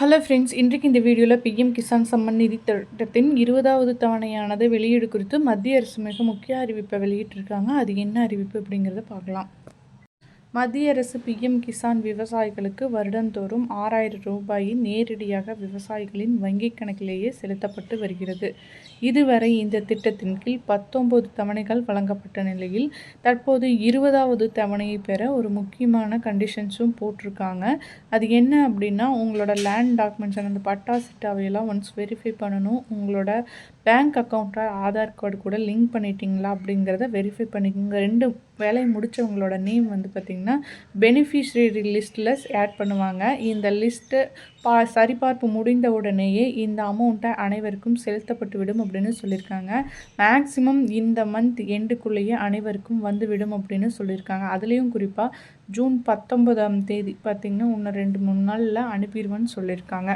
Hello friends இன்றைக்கு இந்த வீடியோவில் பிஎம் கிசான் சம்மன் நிதி திட்டத்தின் இருபதாவது தவணையானது வெளியீடு குறித்து மத்திய அரசு மிக முக்கிய அறிவிப்பை வெளியிட்டிருக்காங்க. அது என்ன அறிவிப்பு அப்படிங்கிறத பார்க்கலாம். மத்திய அரசு பிஎம் கிசான் விவசாயிகளுக்கு வருடந்தோறும் ஆறாயிரம் ரூபாய் நேரடியாக விவசாயிகளின் வங்கிக் கணக்கிலேயே செலுத்தப்பட்டு வருகிறது. இதுவரை இந்த திட்டத்தின் கீழ் பத்தொன்பது தவணைகள் வழங்கப்பட்ட நிலையில் தற்போது இருபதாவது தவணையை பெற ஒரு முக்கியமான கண்டிஷன்ஸும் போட்டிருக்காங்க. அது என்ன அப்படின்னா உங்களோட லேண்ட் டாக்குமெண்ட்ஸ் அந்த பட்டா சிட்டாவையெல்லாம் ஒன்ஸ் வெரிஃபை பண்ணணும். உங்களோட பேங்க் அக்கௌண்ட்டை ஆதார் கார்டு கூட லிங்க் பண்ணிட்டீங்களா அப்படிங்கிறத வெரிஃபை பண்ணிக்கோங்க. ரெண்டு வேலையை முடித்தவங்களோட நேம் வந்து பார்த்திங்கன்னா பெனிஃபிஷரி லிஸ்ட்டில் ஆட் பண்ணுவாங்க. இந்த லிஸ்ட்டு பா சரிபார்ப்பு முடிந்த உடனேயே இந்த அமௌண்ட்டை அனைவருக்கும் செலுத்தப்பட்டு விடும் அப்படின்னு சொல்லியிருக்காங்க. மேக்ஸிமம் இந்த மந்த் எண்டுக்குள்ளேயே அனைவருக்கும் வந்துவிடும் அப்படின்னு சொல்லியிருக்காங்க. அதுலேயும் குறிப்பாக ஜூன் பத்தொன்பதாம் தேதி பார்த்திங்கன்னா இன்னும் ரெண்டு மூணு நாளில் அனுப்பிடுவேன்னு சொல்லியிருக்காங்க.